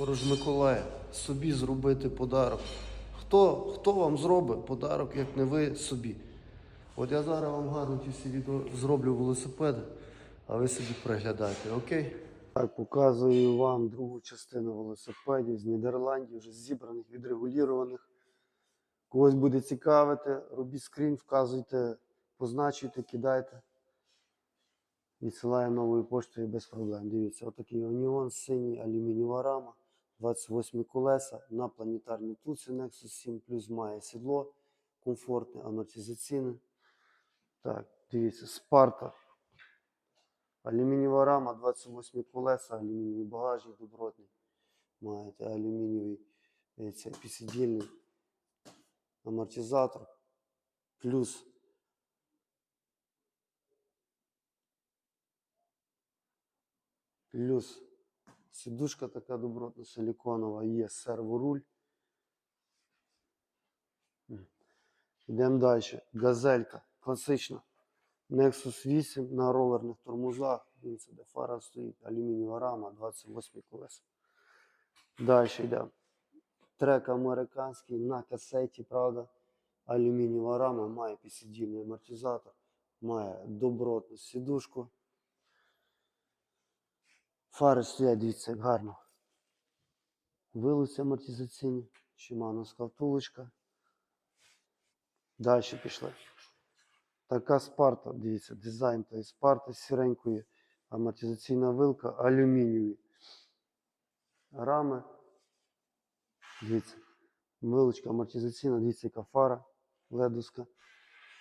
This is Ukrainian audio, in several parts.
Скоро ж Миколай, собі зробити подарок. Хто, хто вам зробить подарок, як не ви собі? От я зараз вам гарно ті всі відео зроблю велосипеди, а ви собі приглядайте, окей? Так, показую вам другу частину велосипедів з Нідерландів, вже зібраних, відрегулірованих. Когось буде цікавити, робіть скрін, вказуйте, позначуйте, кидайте. Відсилаю новою поштою без проблем. Дивіться, отакий Оніон, синій алюмінієва рама, 28 колеса на планетарній туці Nexus 7 плюс має сідло, комфортне, амортизаційне. Так, дивіться, Спарта. Алюмінієва рама, 28 колеса, алюмінієвий багажник добротний. Маєте алюмінієвий підсидільний амортизатор. Плюс Плюс сідушка така добротна силіконова, є серворуль. Йдемо далі. Газелька класична. Nexus 8 на ролерних тормозах. Дивіться, де фара стоїть, алюмінієва рама, 28 колеса. Далі йдемо. Трек американський на касеті, правда. Алюмінієва рама, має підсидільний амортизатор, має добротну сідушку. Фари стоять, дивіться, гарно. Вилиці амортизаційні, Шимановська втулочка. Далі пішли. Така спарта, дивіться, дизайн тої спарти з сіренької, амортизаційна вилка, алюмінієві рами. Дивіться, вилочка амортизаційна, дивіться, яка фара ледовська.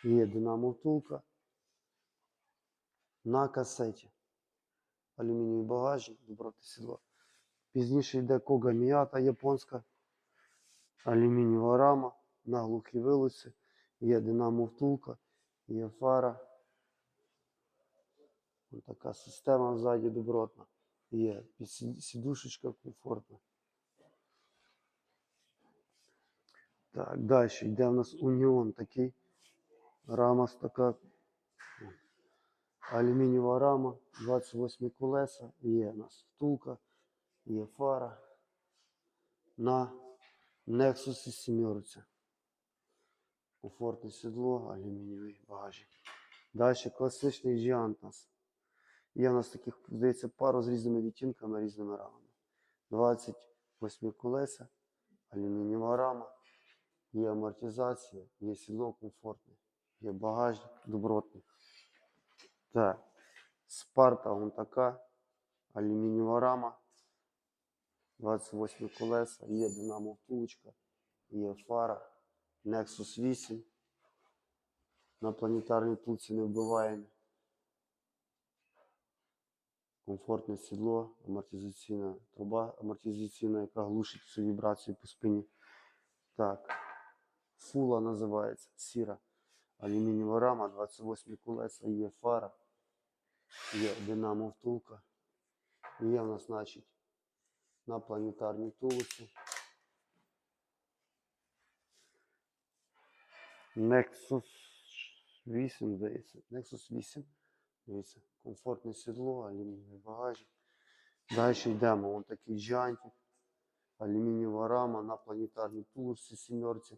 Є динамо втулка на касеті алюмінієвий багажник, доброти сідло. Пізніше йде кога міята японська, алюмінієва рама на глухій вилиці, є динамо втулка, є фара. Ось така система ззаді добротна. Є сідушечка комфортна. Так, далі йде в нас уніон такий. Рама така Алюмінієва рама, 28 колеса, є у нас втулка, є фара на Nexus 7. Комфортне сідло, алюмінієвий багажник. Далі класичний Giant. Є у нас таких, здається, пару з різними відтінками, різними рамами. 28 колеса, алюмінієва рама, є амортизація, є сідло комфортне, є багажник добротний. Так, Спарта вон така, алюмінієва рама, 28 колеса, є динамо втулочка, є фара, Nexus 8. На планетарній втулці не вбиваємо. Комфортне сідло, амортизаційна труба, амортизаційна, яка глушить всю вібрацію по спині. Так, фула називається, сіра. Алюмінієва рама, 28 колеса, є фара, є динамо втулка. Є в нас, значить, на планетарній втулці. Nexus 8, здається. Nexus 8. Дивіться, комфортне сідло, алюмінієвий багажник. Далі йдемо. Ось такий жантик. Алюмінієва рама на планетарній втулці сімерці.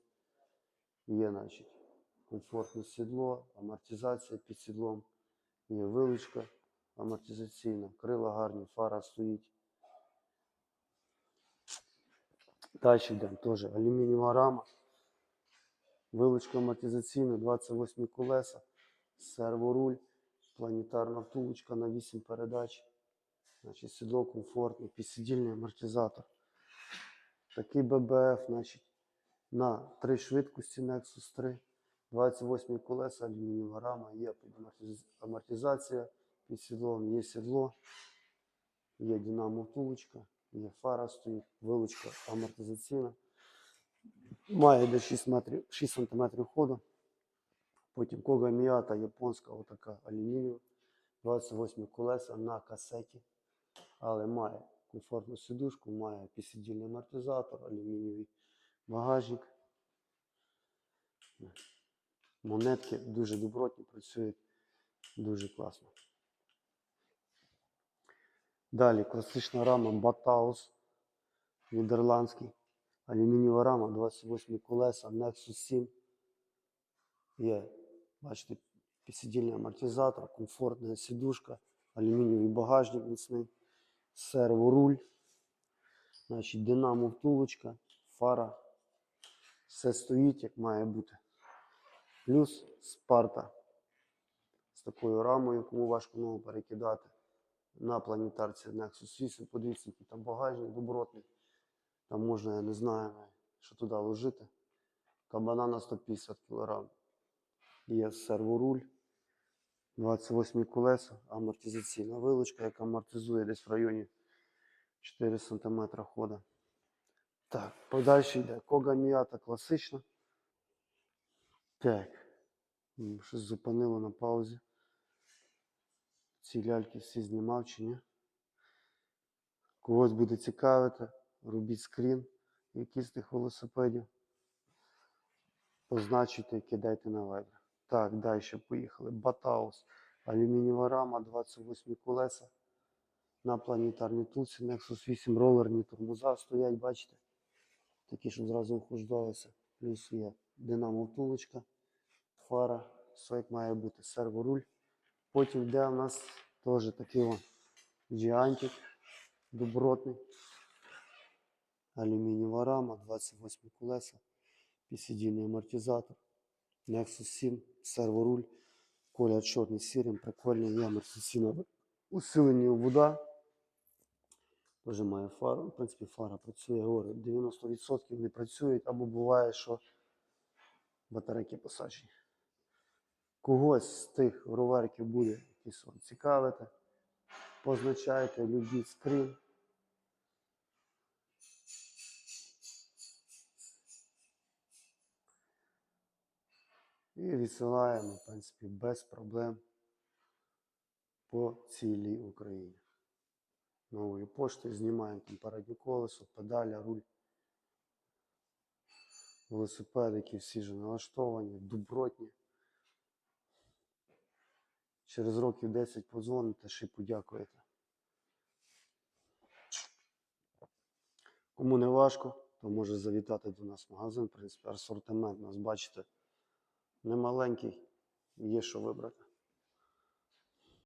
Є, значить, комфортне сідло, амортизація під сідлом, є вилучка амортизаційна, крила гарні, фара стоїть. Далі йдемо теж алюмінієва рама, вилучка амортизаційна, 28 колеса, серворуль, планетарна втулочка на 8 передач. Значить, сідло комфортне, підсидільний амортизатор. Такий ББФ, значить, на три швидкості Nexus 3. 28 колеса, алюмінієва рама, є амортизація під сідлом, є сідло, є динамо втулочка, є фара стоїть, вилучка амортизаційна. Має десь 6, метрів, 6 см ходу. Потім кога міата японська, отака алюмінієва, 28 колеса на касеті, але має комфортну сидушку, має підсидільний амортизатор, алюмінієвий багажник. Монетки дуже добротні, працюють дуже класно. Далі класична рама Bataus нідерландський. Алюмінієва рама, 28 колеса, Nexus 7. Є, бачите, підсидільний амортизатор, комфортна сідушка, алюмінієвий багажник міцний, серворуль, значить, динамо втулочка, фара. Все стоїть, як має бути. Плюс спарта з такою рамою, кому важко ногу перекидати. На планетарці Nexus 8. Подивіться, який там багажник добротний. Там можна, я не знаю, що туди ложити. Кабана на 150 кг. Є серворуль, 28 колеса, амортизаційна вилочка, яка амортизує десь в районі 4 см хода. Так, подальше йде Кога Міата класична. Так. Щось зупинило на паузі. Ці ляльки всі знімав чи ні? Когось буде цікавити, робіть скрін якийсь тих велосипедів. Позначуйте і кидайте на вайбер. Так, далі поїхали. Батаус. Алюмінієва рама, 28 колеса. На планетарній тулці Nexus 8 ролерні тормоза стоять, бачите? Такі, щоб зразу охлаждалися. Плюс є динамо втулочка, фара, як має бути, серворуль. Потім йде у нас теж такий о, джіантик добротний. Алюмінієва рама, 28 колеса, підсидільний амортизатор, Nexus 7, серворуль, колір чорний сірим, прикольний, є амортизаційна усилення вода. Теж має фару. В принципі, фара працює, говорю, 90% не працюють, або буває, що батарейки посаджені. Когось з тих роверків буде якийсь вам цікавити. Позначайте, любіть скрін. І відсилаємо, в принципі, без проблем по цілій Україні. Новою поштою знімаємо там переднє колесо, педаля, руль. Велосипедики всі вже налаштовані, добротні. Через років 10 подзвоните, ще й подякуєте. Кому не важко, то може завітати до нас в магазин. В принципі, асортимент у нас, бачите, немаленький, є що вибрати.